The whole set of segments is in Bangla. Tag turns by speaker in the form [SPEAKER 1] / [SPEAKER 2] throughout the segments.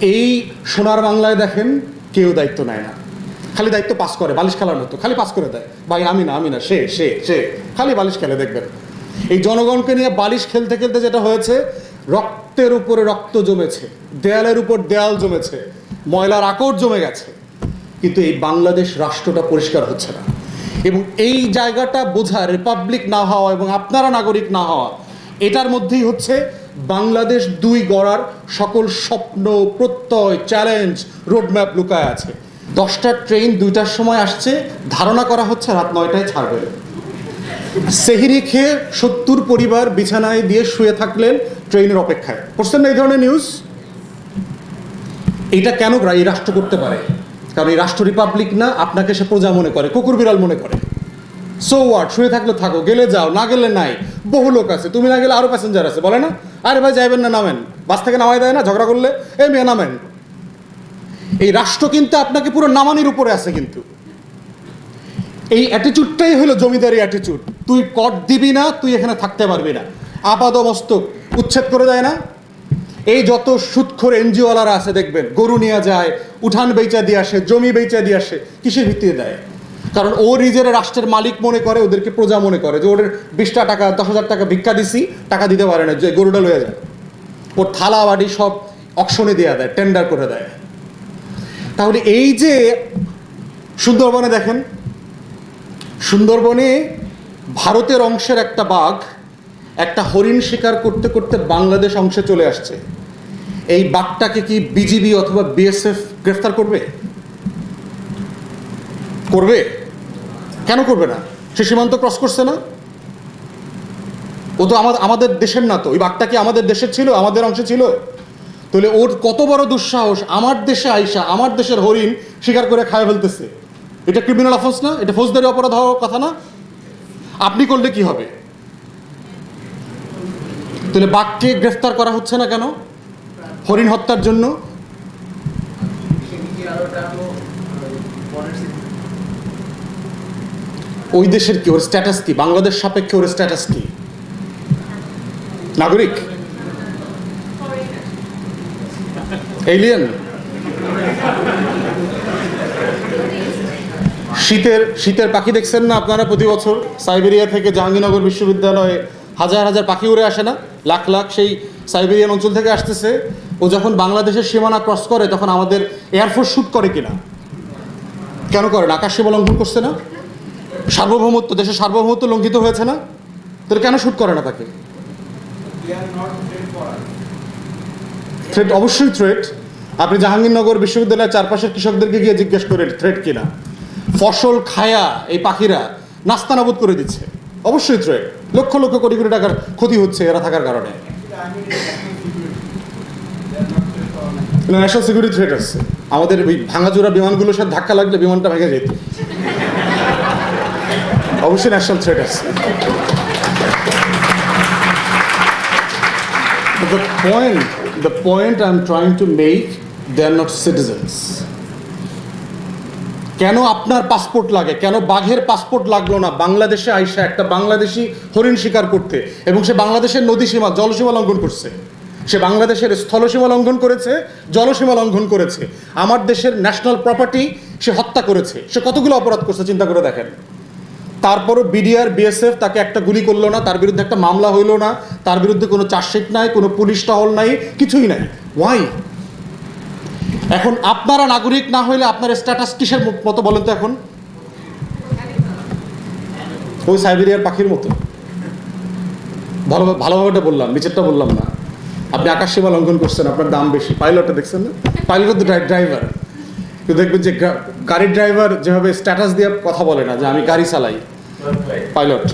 [SPEAKER 1] এই সোনার বাংলায় দেখেন কেউ দায়িত্ব নেয় না। খালি দায়িত্ব পাস করে, বালিশ খেলার মতো। খালি পাস করে দেয়। ভাই, আমি না আমি না, সে সে সে। খালি বালিশ খেলে দেখবেন। এই জনগণকে নিয়ে বালিশ খেলতে খেলতে যেটা হয়েছে, রক্তের উপরে রক্ত জমেছে, দেয়ালের উপর দেয়াল জমেছে, ময়লার আকর জমে গেছে। কিন্তু এই বাংলাদেশ রাষ্ট্রটা পরিষ্কার হচ্ছে না। এবং এই জায়গাটা বোঝা, রিপাবলিক না হওয়া এবং আপনারা নাগরিক না হওয়া, এটার মধ্যেই হচ্ছে বাংলাদেশ দুই গড়ার সকল স্বপ্ন, প্রত্যয় চ্যালেঞ্জ রোডম্যাপ লুকায় আছে। দশটার ট্রেন দুইটার সময় আসছে, ধারণা করা হচ্ছে রাত নয়টায় ছাড়বে। সেহিরি খেয়ে সত্তর পরিবার বিছানায় দিয়ে শুয়ে থাকলেন ট্রেনের অপেক্ষায়। পড়ছেন না এই ধরনের নিউজ এটা কেন এই রাষ্ট্র করতে পারে? কারণ এই রাষ্ট্র রিপাবলিক না, আপনাকে সে প্রজা মনে করে, কুকুর বিড়াল মনে করে। সো ওয়াট শুয়ে থাকলে থাকো, গেলে যাও, না গেলে নাই। বহু লোক আছে, তুমি না গেলে আরও প্যাসেঞ্জার আছে, বলে না? আরে ভাই, যাইবেন না, নামেন। বাস থেকে নামাই দেয় না, ঝগড়া করলে? এ মেয়ে, নামেন। এই রাষ্ট্র কিন্তু আপনাকে পুরো নামানির উপরে আছে কিন্তু। এই অ্যাটিচিউডটাই হলো জমিদারি অ্যাটিচিউড তুই কর দিবি না, তুই এখানে থাকতে পারবি না। আপাদ মস্তক উচ্ছেদ করে দেয় না? এই যত সুৎখোর এনজিওওয়ালারা আছে, দেখবেন, গরু নিয়ে যায়, উঠান বেচা দিয়ে আসে, জমি বেচা দিয়ে আসে, কিসের ভিত্তিতে দেয়? কারণ ও নিজের রাষ্ট্রের মালিক মনে করে, ওদেরকে প্রজা মনে করে। যে ওদের বিশটা টাকা, দশ হাজার টাকা ভিক্ষা দিছি, টাকা দিতে পারে না, যে গরুটা লয়ে যায়। ওর থালা বাড়ি সব অকশনে দেওয়া দেয় টেন্ডার করে দেয়। তাহলে এই যে সুন্দরবনে দেখেন, সুন্দরবনে ভারতের অংশের একটা বাঘ, একটা হরিণ শিকার করতে করতে বাংলাদেশ অংশে চলে আসছে। এই বাঘটাকে কি বিজিবি অথবা বিএসএফ গ্রেফতার করবে? করবে? কেন করবে না? সে সীমান্ত ক্রস করছে না? ও তো আমাদের আমাদের দেশের না তো। ওই বাঘটা কি আমাদের দেশের ছিল? আমাদের অংশে ছিল? তাহলে ওর কত বড় দুঃসাহস? আমার দেশে আইসা, আমার দেশের হরিণ শিকার করে খায় ফেলতেছে। এটা ক্রিমিনাল অফেন্স না? এটা ফৌজদারি অপরাধ হওয়ার কথা না? আপনি করলে কি হবে? তাহলে বাঘকে গ্রেফতার করা হচ্ছে না কেন? হরিণ হত্যার জন্য? ওই দেশের কি? ওর স্ট্যাটাস কি? বাংলাদেশ সাপেক্ষে ওর স্ট্যাটাস কি? নাগরিক? এলিয়েন শীতের শীতের পাখি দেখছেন না আপনারা প্রতি বছর? সাইবেরিয়া থেকে জাহাঙ্গীরনগর বিশ্ববিদ্যালয়ে হাজার হাজার পাখি উড়ে আসে না? লাখ লাখ সেই সাইবেরিয়ান অঞ্চল থেকে আসতেছে। ও যখন বাংলাদেশের সীমানা ক্রস করে, তখন আমাদের এয়ারফোর্স শ্যুট করে কিনা? কেন করে আকাশ সীমা লঙ্ঘন করছে না? সার্বভৌমত্ব, দেশের সার্বভৌমত্ব লঙ্ঘিত হয়েছে না? তাহলে কেন শ্যুট করে না তাকে? থ্রেট অবশ্যই থ্রেট আপনি জাহাঙ্গীরনগর বিশ্ববিদ্যালয়ের চারপাশের কৃষকদেরকে গিয়ে জিজ্ঞেস করেন থ্রেট কিনা? ফসল খায়া এই পাখিরা নাস্তানাবুদ করে দিচ্ছে। অবশ্যই থ্রেট লক্ষ লক্ষ কোটি কোটি টাকার ক্ষতি হচ্ছে এরা থাকার কারণে। ন্যাশনাল সিকিউরিটি থ্রেট আসছে আমাদের ওই ভাঙাচোরা বিমানগুলোর সাথে ধাক্কা লাগলে বিমানটা ভেঙে যেত। অবশ্যই ন্যাশনাল থ্রেট আসছে the point the point i'm trying to make, they are not citizens. কেন আপনার পাসপোর্ট লাগে? কেন বাঘের পাসপোর্ট লাগল না? বাংলাদেশে আইসা একটা বাংলাদেশি হরিণ শিকার করতে এবং সে বাংলাদেশের নদী সীমা জলসীমা লঙ্ঘন করছে। সে বাংলাদেশের স্থলসীমা লঙ্ঘন করেছে, জলসীমা লঙ্ঘন করেছে। আমার দেশের ন্যাশনাল প্রপার্টি সে হত্যা করেছে। সে কতগুলো অপরাধ করছে, চিন্তা করে দেখেন। তারপরও বিডিআর, বিএসএফ তাকে একটা গুলি করল না, তার বিরুদ্ধে একটা মামলা হইল না, তার বিরুদ্ধে কোনো চার্জশিট নাই, কোনো পুলিশ টহল নাই, কিছুই নাই। ওয়াই এখন আপনারা নাগরিক না হইলে আপনার স্ট্যাটাস কিসের মতো বলেন তো এখন? ওই সাইবেরিয়ার পাখির মতো। ভালো ভালোভাবেটা বললাম, নিচেরটা বললাম না। আপনি আকাশ সীমা লঙ্ঘন করছেন, আপনার দাম বেশি। পাইলটটা দেখছেন না? পাইলট তো ড্রাইভার। কিন্তু দেখবেন যে গাড়ির ড্রাইভার যেভাবে স্ট্যাটাস দিয়ে কথা বলে না, যে আমি গাড়ি চালাই। পাইলট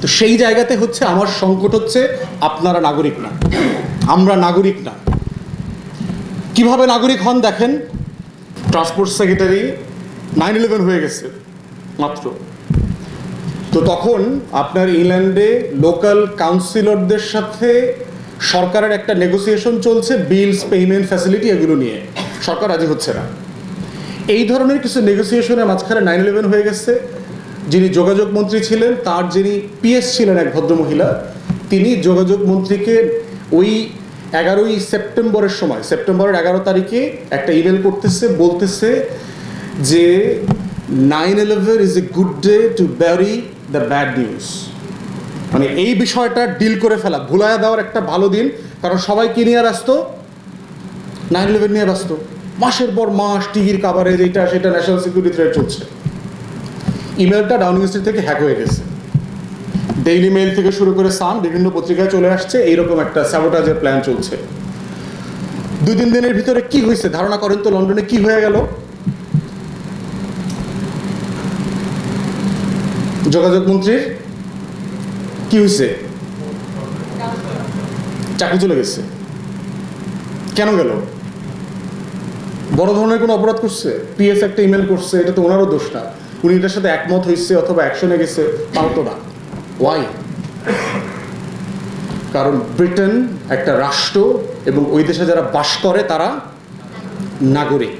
[SPEAKER 1] তো সেই জায়গাতে হচ্ছে আমার সংকট হচ্ছে আপনারা নাগরিক না। আমরা নাগরিক না। কীভাবে নাগরিক হন দেখেন? ট্রান্সপোর্ট সেক্রেটারি নাইন ইলেভেন হয়ে গেছে, মাত্র। তো তখন আপনার ইংল্যান্ডে লোকাল কাউন্সিলরদের সাথে সরকারের একটা নেগোসিয়েশন চলছে বিলস পেমেন্ট ফ্যাসিলিটি এগুলো নিয়ে। সরকার রাজি হচ্ছে না। এই ধরনের কিছু নেগোসিয়েশনের মাঝখানে নাইন ইলেভেন হয়ে গেছে। যিনি যোগাযোগ মন্ত্রী ছিলেন, তার যিনি পিএস ছিলেন এক ভদ্রমহিলা, তিনি যোগাযোগ মন্ত্রীকে ওই এগারোই সেপ্টেম্বরের সময়, সেপ্টেম্বরের এগারো তারিখে একটা ইমেল করতেছে, বলতেছে যে nine eleven is a good day to bury the bad news মানে এই বিষয়টা ডিল করে ফেলা, ভুলায়া দেওয়ার একটা ভালো দিন, কারণ সবাই কি নিয়ে ব্যস্ত? নাইন ইলেভেন নিয়ে ব্যস্ত। মাসের পর মাস, টিভির কাভারেজ এইটা, সেটা ন্যাশনাল সিকিউরিটি থ্রেট চলছে। ইমেলটা ডাউনিং স্ট্রিট থেকে হ্যাক হয়ে গেছে। ডেইলি মেইল থেকে শুরু করে সান বিভিন্ন পত্রিকায় চলে আসছে, এইরকম একটা স্যাবোটাজের প্ল্যান চলছে। দুই তিন দিনের ভিতরে কি হয়েছে? ধারণা করেন তো, লন্ডনে কি হয়ে গেল? যোগাযোগ মন্ত্রীর কি হয়েছে? চাকরি চলে গেছে। কেন গেল? বড় ধরনের কোনো অপরাধ করছে? পিএস একটা ইমেল করছে, এটা তো ওনারও দোষ না। উনি এটার সাথে একমত হয়েছে অথবা অ্যাকশনে গেছে তাও তো না। ওয়াই কারণ ব্রিটেন একটা রাষ্ট্র এবং ওই দেশে যারা বাস করে, তারা নাগরিক।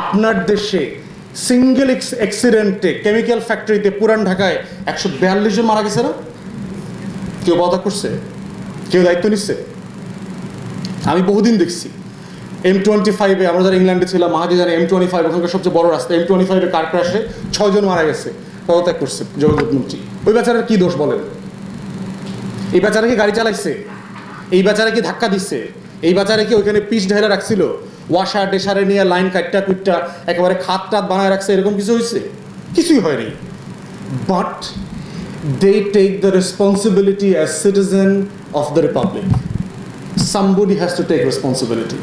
[SPEAKER 1] আপনার দেশে সিঙ্গেল অ্যাক্সিডেন্টে কেমিক্যাল ফ্যাক্টরিতে পুরান ঢাকায় একশো বিয়াল্লিশ জন মারা গেছে না? কেউ পদক করছে? কেউ দায়িত্ব নিচ্ছে? আমি বহুদিন দেখছি। এম টোয়েন্টি ফাইভে আমরা যারা ইংল্যান্ডে ছিলাম মাহাদি জানে এম টোয়েন্টি ফাইভ ওখানকার সবচেয়ে বড় রাস্তা। এম টোয়েন্টি ফাইভে কার ক্রাশে ছয়জন মারা গেছে, পদত্যাগ করছে যোগাযোগ মন্ত্রী ওই বেচারার কি দোষ বলেন? এই বেচারা কি গাড়ি চালাইছে, এই বেচারা কি ধাক্কা দিচ্ছে, এই বেচারা কি ওইখানে পিচ ঢেলে রাখছিল ওয়াশার ডেসারে নিয়ে লাইন কাটটা কুটটা, একেবারে খাত টাত বানায় রাখছে, এরকম কিছু হয়েছে? কিছুই হয়নি। But they take the responsibility as citizen of the republic somebody has to take responsibility.